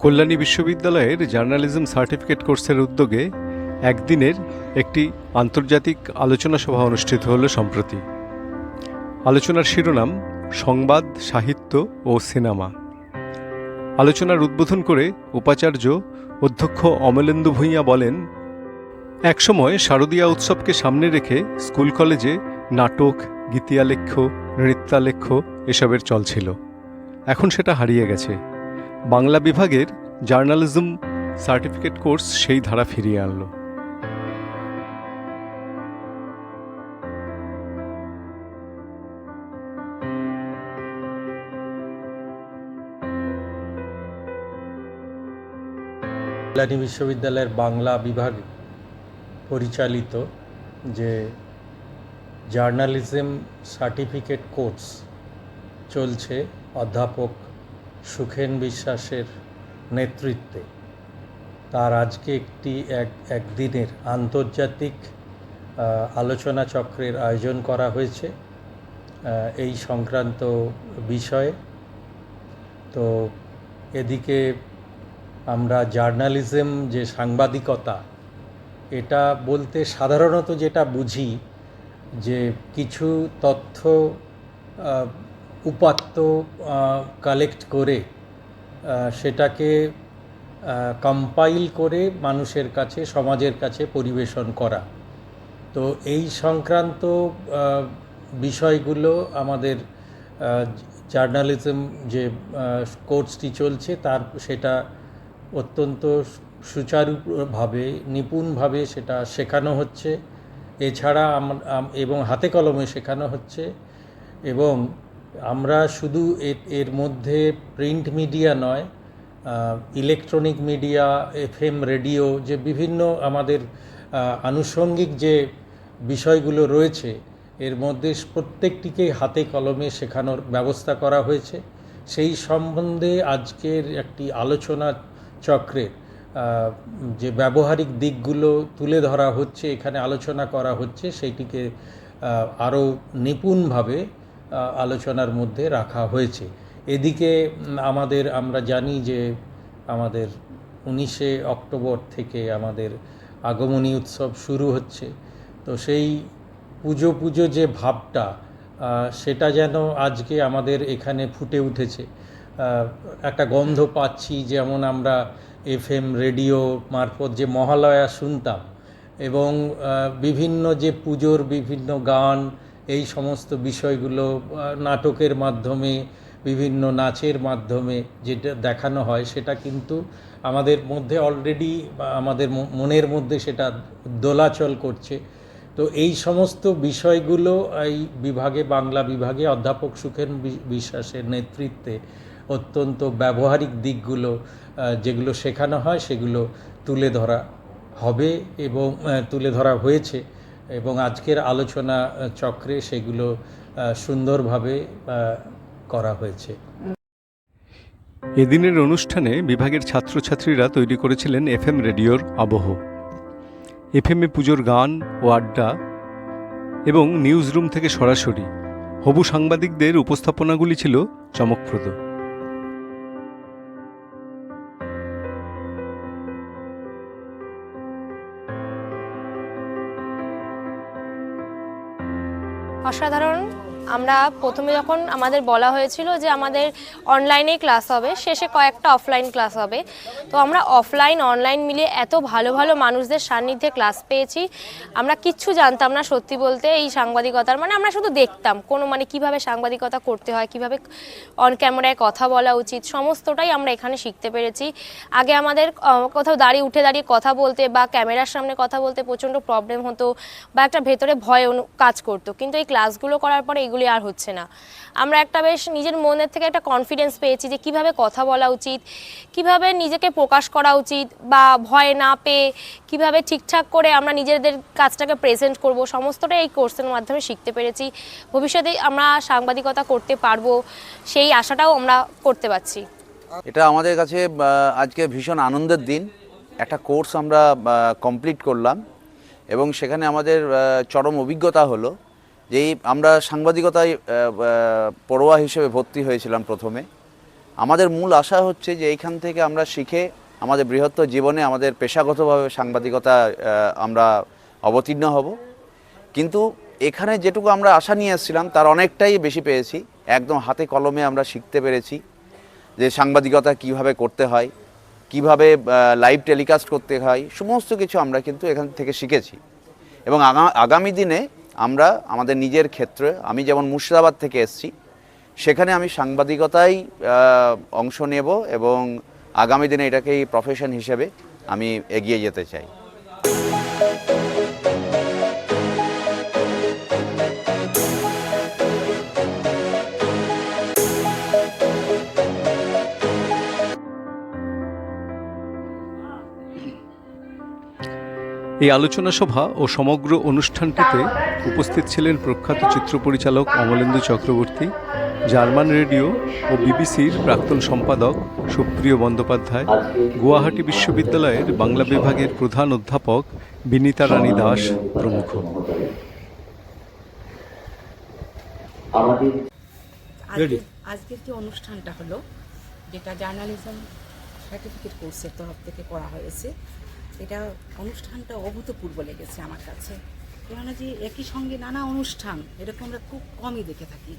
কল্যাণী বিশ্ববিদ্যালয়ের journalism certificate কোর্সের উদ্যোগে একদিনের একটি আন্তর্জাতিক আলোচনা সভা অনুষ্ঠিত হল সম্প্রতি। আলোচনার শিরোনাম, সংবাদ, সাহিত্য ও সিনেমা। আলোচনার উদ্বোধন করে উপাচার্য অধ্যক্ষ অমলেন্দু ভূঁইয়া বলেন, একসময় শারদীয়া উৎসবকে সামনে রেখে স্কুল কলেজে নাটক, গীতিয়ালেখ্য, নৃত্যালেখ্য এসবের চল ছিল। এখন সেটা হারিয়ে গেছে। বাংলা বিভাগের জার্নালিজম সার্টিফিকেট কোর্স সেই ধারা ফিরিয়ে আনলো। কল্যাণী বিশ্ববিদ্যালয়ের বাংলা বিভাগ পরিচালিত যে জার্নালিজম সার্টিফিকেট কোর্স চলছে, অধ্যাপক সুখেন বিশ্বাসের নেতৃত্বে। তার আজকে একটি এক, একদিনের আন্তর্জাতিক আলোচনা চক্রের আয়োজন করা হয়েছে এই সংক্রান্ত বিষয়ে। তো এদিকে আমরা জার্নালিজম যে সাংবাদিকতা, এটা বলতে সাধারণত যেটা বুঝি যে কিছু তথ্য উপাত্ত কালেক্ট করে সেটাকে কম্পাইল করে মানুষের কাছে, সমাজের কাছে পরিবেশন করা। তো এই সংক্রান্ত বিষয়গুলো আমাদের জার্নালিজম যে কোর্সটি চলছে, তার, সেটা অত্যন্ত সুচারুভাবে, নিপুণভাবে সেটা শেখানো হচ্ছে। এছাড়া এবং হাতে কলমে শেখানো হচ্ছে। এবং আমরা শুধু এর মধ্যে প্রিন্ট মিডিয়া নয় ইলেকট্রনিক মিডিয়া এফএম রেডিও যে বিভিন্ন আমাদের আনুষঙ্গিক যে বিষয়গুলো রয়েছে, এর মধ্যে প্রত্যেকটিকে হাতে কলমে শেখানোর ব্যবস্থা করা হয়েছে। সেই সম্বন্ধে আজকের একটি আলোচনা চক্রে যে ব্যবহারিক দিকগুলো তুলে ধরা হচ্ছে, এখানে আলোচনা করা হচ্ছে, সেইটিকে আরও নিপুণভাবে আলোচনার মধ্যে রাখা হয়েছে। এদিকে আমাদের, আমরা জানি যে আমাদের উনিশে অক্টোবর থেকে আমাদের আগমনী উৎসব শুরু হচ্ছে। তো সেই পুজো পুজো যে ভাবটা সেটা যেন আজকে আমাদের এখানে ফুটে উঠেছে। একটা গন্ধ পাচ্ছি, যেমন আমরা এফ এম রেডিও মারফত যে মহালয়া শুনতাম এবং বিভিন্ন যে পুজোর বিভিন্ন গান এই সমস্ত বিষয়গুলো নাটকের মাধ্যমে, বিভিন্ন নাচের মাধ্যমে যেটা দেখানো হয়, সেটা কিন্তু আমাদের মধ্যে অলরেডি আমাদের মনের মধ্যে সেটা দোলাচল করছে। তো এই সমস্ত বিষয়গুলো এই বিভাগে, বাংলা বিভাগে অধ্যাপক সুখেন বিশ্বাসের নেতৃত্বে অত্যন্ত ব্যবহারিক দিকগুলো যেগুলো শেখানো হয়, সেগুলো তুলে ধরা হবে এবং তুলে ধরা হয়েছে। এবং আজকের আলোচনা চক্রে সেগুলো সুন্দরভাবে করা হয়েছে। এদিনের অনুষ্ঠানে বিভাগের ছাত্রছাত্রীরা তৈরি করেছিলেন এফএম রেডিওর আবহ। এফএমে পুজোর গান ও আড্ডা এবং নিউজ রুম থেকে সরাসরি। হবু সাংবাদিকদের উপস্থাপনাগুলি ছিল চমকপ্রদ। অসাধারণ। আমরা প্রথমে যখন আমাদের বলা হয়েছিল যে আমাদের অনলাইনে ক্লাস হবে, শেষে কয়েকটা অফলাইন ক্লাস হবে। তো আমরা অফলাইন অনলাইন মিলিয়ে এত ভালো ভালো মানুষদের সান্নিধ্যে ক্লাস পেয়েছি। আমরা কিচ্ছু জানতাম না সত্যি বলতে এই সাংবাদিকতার। মানে আমরা শুধু দেখতাম কোনো মানে কীভাবে সাংবাদিকতা করতে হয়, কীভাবে অন ক্যামেরায় কথা বলা উচিত, সমস্তটাই আমরা এখানে শিখতে পেরেছি। আগে আমাদের কোথাও দাঁড়িয়ে উঠে দাঁড়িয়ে কথা বলতে বা ক্যামেরার সামনে কথা বলতে প্রচণ্ড প্রবলেম হতো বা একটা ভেতরে ভয় কাজ করতো। কিন্তু এই ক্লাসগুলো করার পরে এগুলি আর হচ্ছে না। আমরা একটা বেশ নিজের মনের থেকে একটা কনফিডেন্স পেয়েছি যে কীভাবে কথা বলা উচিত, কীভাবে নিজেকে প্রকাশ করা উচিত বা ভয় না পেয়ে কীভাবে ঠিকঠাক করে আমরা নিজেদের কাজটাকে প্রেজেন্ট করব, সমস্তটাই এই কোর্সের মাধ্যমে শিখতে পেরেছি। ভবিষ্যতে আমরা সাংবাদিকতা করতে পারব, সেই আশাটাও আমরা করতে পারছি। এটা আমাদের কাছে আজকে ভীষণ আনন্দের দিন। একটা কোর্স আমরা কমপ্লিট করলাম এবং সেখানে আমাদের চরম অভিজ্ঞতা হলো। যে আমরা সাংবাদিকতায় আহ, হিসেবে ভর্তি হয়েছিলাম প্রথমে। আমাদের মূল আশা হচ্ছে যে এইখান থেকে আমরা শিখে আমাদের বৃহত্তর জীবনে আমাদের পেশাগতভাবে সাংবাদিকতা আমরা অবতীর্ণ হব। কিন্তু এখানে যেটুকু আমরা আশা নিয়ে এসেছিলাম তার অনেকটাই বেশি পেয়েছি। একদম হাতে কলমে আমরা শিখতে পেরেছি যে সাংবাদিকতা কীভাবে করতে হয় কীভাবে লাইভ টেলিকাস্ট করতে হয় সমস্ত কিছু আমরা কিন্তু এখান থেকে শিখেছি। এবং আগামী দিনে আমরা আমাদের নিজের ক্ষেত্রে, আমি যেমন মুর্শিদাবাদ থেকে এসছি, সেখানে আমি সাংবাদিকতায় অংশ নেব এবং আগামী দিনে এটাকেই প্রফেশন হিসেবে আমি এগিয়ে যেতে চাই। এই আলোচনা সভা ও সমগ্র অনুষ্ঠানটিতে উপস্থিত ছিলেন প্রখ্যাত চিত্র পরিচালক অমলেন্দু চক্রবর্তী জার্মান রেডিও ও বিবিসির প্রাক্তন সম্পাদক সুপ্রিয় বন্দ্যোপাধ্যায় গুয়াহাটি বিশ্ববিদ্যালয়ের বাংলা বিভাগের প্রধান অধ্যাপক বিনীতা রানী দাস প্রমুখ। আজকের যে অনুষ্ঠানটা হলো যেটা জার্নালিজম সার্টিফিকেট কোর্সের তরফ থেকে করা হয়েছে এটা অনুষ্ঠানটা অভূতপূর্ব লেগেছে আমার কাছে। কেননা যে একই সঙ্গে নানা অনুষ্ঠান, এরকম আমরা খুব কমই দেখে থাকি।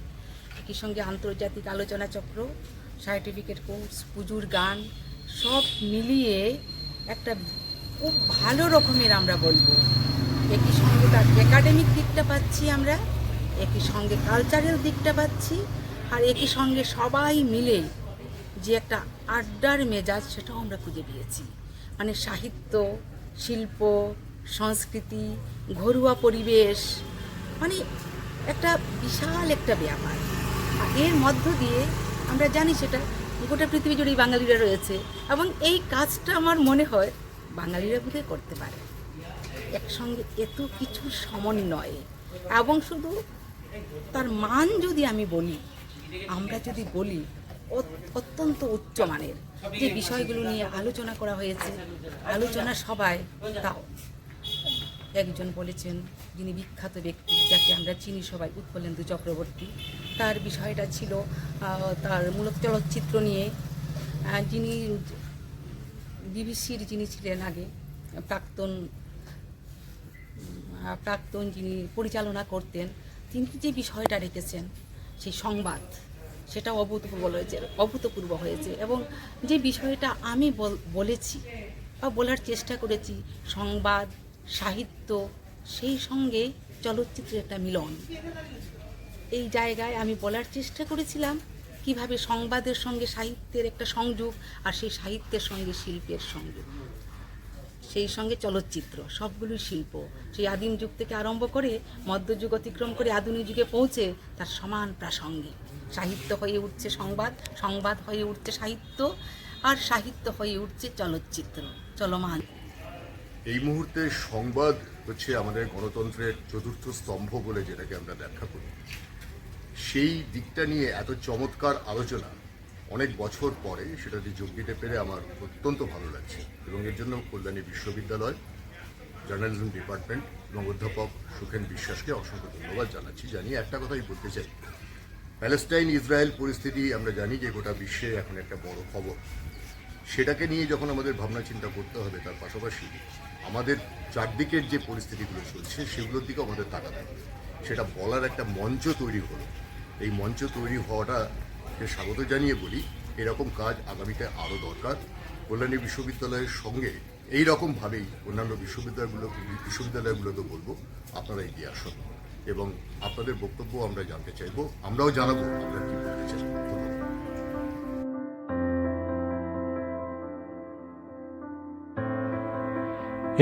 একই সঙ্গে আন্তর্জাতিক আলোচনা চক্র, সার্টিফিকেট কোর্স, পুজোর গান, সব মিলিয়ে একটা খুব ভালো রকমের আমরা বলব। একই সঙ্গে তার একাডেমিক দিকটা পাচ্ছি আমরা, একই সঙ্গে কালচারাল দিকটা পাচ্ছি, আর একই সঙ্গে সবাই মিলে যে একটা আড্ডার মেজাজ, সেটাও আমরা খুঁজে পেয়েছি। মানে সাহিত্য, শিল্প, সংস্কৃতি, ঘরোয়া পরিবেশ মানে একটা বিশাল একটা ব্যাপার। আর এর মধ্য দিয়ে আমরা জানি সেটা গোটা পৃথিবী জুড়েই বাঙালিরা রয়েছে এবং এই কাজটা আমার মনে হয় বাঙালিরা বোধহয় করতে পারে। একসঙ্গে এত কিছু সমন্বয়ে এবং শুধু তার মান যদি আমি বলি, আমরা যদি বলি অত্যন্ত উচ্চমানের যে বিষয়গুলো নিয়ে আলোচনা করা হয়েছে, আলোচনা সবাই তাও একজন বলেছেন, যিনি বিখ্যাত ব্যক্তি, যাকে আমরা চিনি সবাই, উৎপলেন্দু চক্রবর্তী। তার বিষয়টা ছিল তার মূলত চলচ্চিত্র নিয়ে যিনি বিবিসির যিনি ছিলেন আগে, প্রাক্তন প্রাক্তন যিনি পরিচালনা করতেন, তিনি যে বিষয়টা রেখেছেন, সেই সংবাদ সেটা অভূতপূর্ব হয়েছে অভূতপূর্ব হয়েছে। এবং যে বিষয়টা আমি বল- বলেছি বা বলার চেষ্টা করেছি, সংবাদ, সাহিত্য, সেই সঙ্গে চলচ্চিত্রের একটা মিলন। এই জায়গায় আমি বলার চেষ্টা করেছিলাম কীভাবে সংবাদের সঙ্গে সাহিত্যের একটা সংযোগ আর সেই সাহিত্যের সঙ্গে শিল্পের সংযোগ। সেই সঙ্গে চলচ্চিত্র, সবগুলোই শিল্প। সেই আদিম যুগ থেকে আরম্ভ করে মধ্যযুগ অতিক্রম করে আধুনিক যুগে পৌঁছে তার সমান প্রাসঙ্গিক। সাহিত্য হয়ে উঠছে সংবাদ সংবাদ হয়ে উঠছে সাহিত্য, আর সাহিত্য হয়ে উঠছে চলচ্চিত্র। চলমান এই মুহূর্তে সংবাদ হচ্ছে আমাদের গণতন্ত্রের চতুর্থ স্তম্ভ বলে যেটাকে আমরা ব্যাখ্যা করি। সেই দিকটা নিয়ে এত চমৎকার আলোচনা অনেক বছর পরে সেটাতে যোগ দিতে পেরে আমার অত্যন্ত ভালো লাগছে। এবং এর জন্য কল্যাণী বিশ্ববিদ্যালয়, জার্নালিজম ডিপার্টমেন্ট এবং অধ্যাপক সুখেন বিশ্বাসকে অসংখ্য ধন্যবাদ জানাচ্ছি। জানিয়ে একটা কথাই বলতে চাই। প্যালেস্টাইন ইসরায়েল পরিস্থিতি আমরা জানি যে গোটা বিশ্বে এখন একটা বড় খবর। সেটাকে নিয়ে যখন আমাদের ভাবনা চিন্তা করতে হবে, তার পাশাপাশি আমাদের চারদিকের যে পরিস্থিতিগুলো চলছে, সেগুলোর দিকে আমাদের তাকাতে হবে। সেটা বলার একটা মঞ্চ তৈরি হলো। এই মঞ্চ তৈরি হওয়াটাকে স্বাগত জানিয়ে বলি, এরকম কাজ আগামীতে আরও দরকার। কল্যাণী বিশ্ববিদ্যালয়ের সঙ্গে এই রকমভাবেই অন্যান্য বিশ্ববিদ্যালয়গুলো বিশ্ববিদ্যালয়গুলোকে বলব, আপনারা এগিয়ে আসুন। এবং আপনাদের বক্তব্য আমরা জানতে চাইব আমরাও জানাব আমরা কি বলতে চাই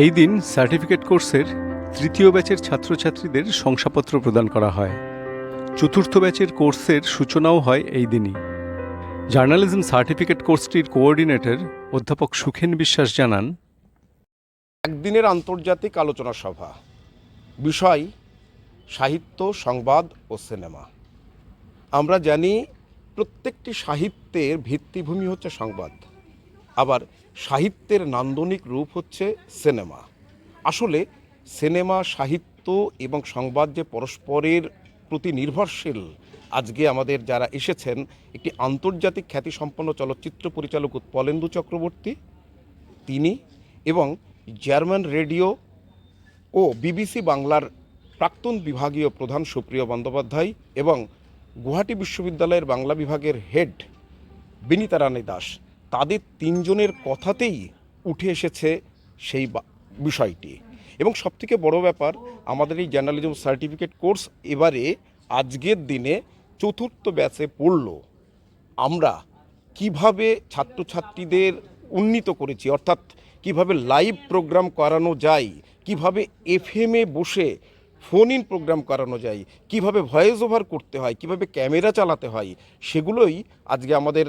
এই দিন সার্টিফিকেট কোর্সের তৃতীয় ব্যাচের ছাত্রছাত্রীদের শংসাপত্র প্রদান করা হয়। চতুর্থ ব্যাচের কোর্সের সূচনাও হয় এই দিনই। জার্নালিজম সার্টিফিকেট কোর্সটির কোঅর্ডিনেটর অধ্যাপক সুখেন বিশ্বাস জানান একদিনের আন্তর্জাতিক আলোচনা সভা। বিষয় সাহিত্য, সংবাদ ও সিনেমা। আমরা জানি প্রত্যেকটি সাহিত্যের ভিত্তিভূমি হচ্ছে সংবাদ। আবার সাহিত্যের নান্দনিক রূপ হচ্ছে সিনেমা। আসলে সিনেমা, সাহিত্য এবং সংবাদ যে পরস্পরের প্রতি নির্ভরশীল, আজকে আমাদের যারা এসেছেন, একটি আন্তর্জাতিক খ্যাতিসম্পন্ন চলচ্চিত্র পরিচালক উৎপলেন্দু চক্রবর্তী, তিনি এবং জার্মান রেডিও ও বিবিসি বাংলার প্রাক্তন বিভাগীয় প্রধান সুপ্রিয় বন্দ্যোপাধ্যায় এবং গুয়াহাটি বিশ্ববিদ্যালয়ের বাংলা বিভাগের হেড বিনীতা রানী দাস। তাদের তিনজনের কথাতেই উঠে এসেছে সেই বিষয়টি। এবং সবথেকে বড় ব্যাপার, আমাদের এই জার্নালিজম সার্টিফিকেট কোর্স এবারে আজকের দিনে চতুর্থ ব্যাচে পড়ল। আমরা কীভাবে ছাত্রছাত্রীদের উন্নীত করেছি, অর্থাৎ কীভাবে লাইভ প্রোগ্রাম করানো যায়, কীভাবে এফএমে বসে ফোন ইন প্রোগ্রাম করানো যায়, কীভাবে ভয়েস ওভার করতে হয়, কীভাবে ক্যামেরা চালাতে হয়, সেগুলোই আজকে আমাদের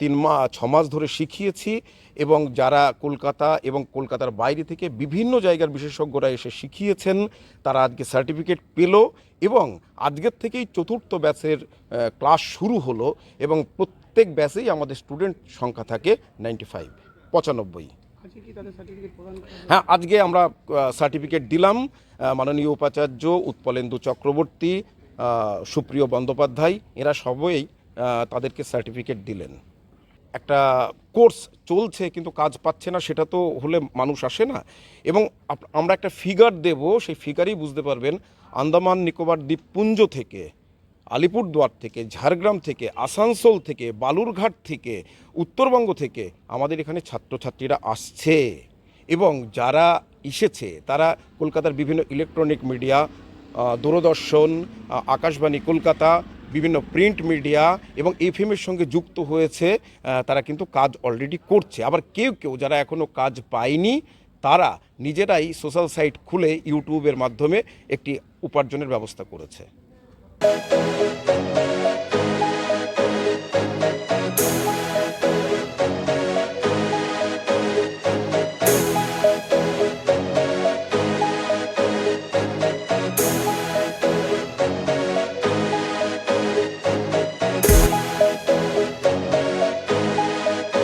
তিন মা, ছ মাস ধরে শিখিয়েছি এবং যারা কলকাতা এবং কলকাতার বাইরে থেকে বিভিন্ন জায়গার বিশেষজ্ঞরা এসে শিখিয়েছেন, তারা আজকে সার্টিফিকেট পেল এবং আজকের থেকেই চতুর্থ ব্যাচের ক্লাস শুরু হলো এবং প্রত্যেক ব্যাচেই আমাদের স্টুডেন্ট সংখ্যা থাকে নাইনটি ফাইভ, পঁচানব্বই। হ্যাঁ আজকে আমরা সার্টিফিকেট দিলাম মাননীয় উপাচার্য উৎপলেন্দু চক্রবর্তী সুপ্রিয় বন্দ্যোপাধ্যায়, এরা সবই তাদেরকে সার্টিফিকেট দিলেন। একটা কোর্স চলছে, কিন্তু কাজ পাচ্ছে না, সেটা তো হলে মানুষ আসে না। এবং আমরা একটা ফিগার দেব, সেই ফিগারই বুঝতে পারবেন, আন্দামান নিকোবর দ্বীপপুঞ্জ থেকে আলিপুরদুয়ার থেকে, ঝাড়গ্রাম থেকে, আসানসোল থেকে, বালুরঘাট থেকে, উত্তরবঙ্গ থেকে আমাদের এখানে ছাত্রছাত্রীরা আসছে। এবং যারা এসেছে, তারা কলকাতার বিভিন্ন ইলেকট্রনিক মিডিয়া দূরদর্শন আকাশবাণী কলকাতা, বিভিন্ন প্রিন্ট মিডিয়া এবং এফএমের সঙ্গে যুক্ত হয়েছে তারা কিন্তু কাজ অলরেডি করছে। আবার কেউ কেউ যারা এখনও কাজ পায়নি, তারা নিজেরাই সোশ্যাল সাইট খুলে ইউটিউবের মাধ্যমে একটি উপার্জনের ব্যবস্থা করেছে। Thank you.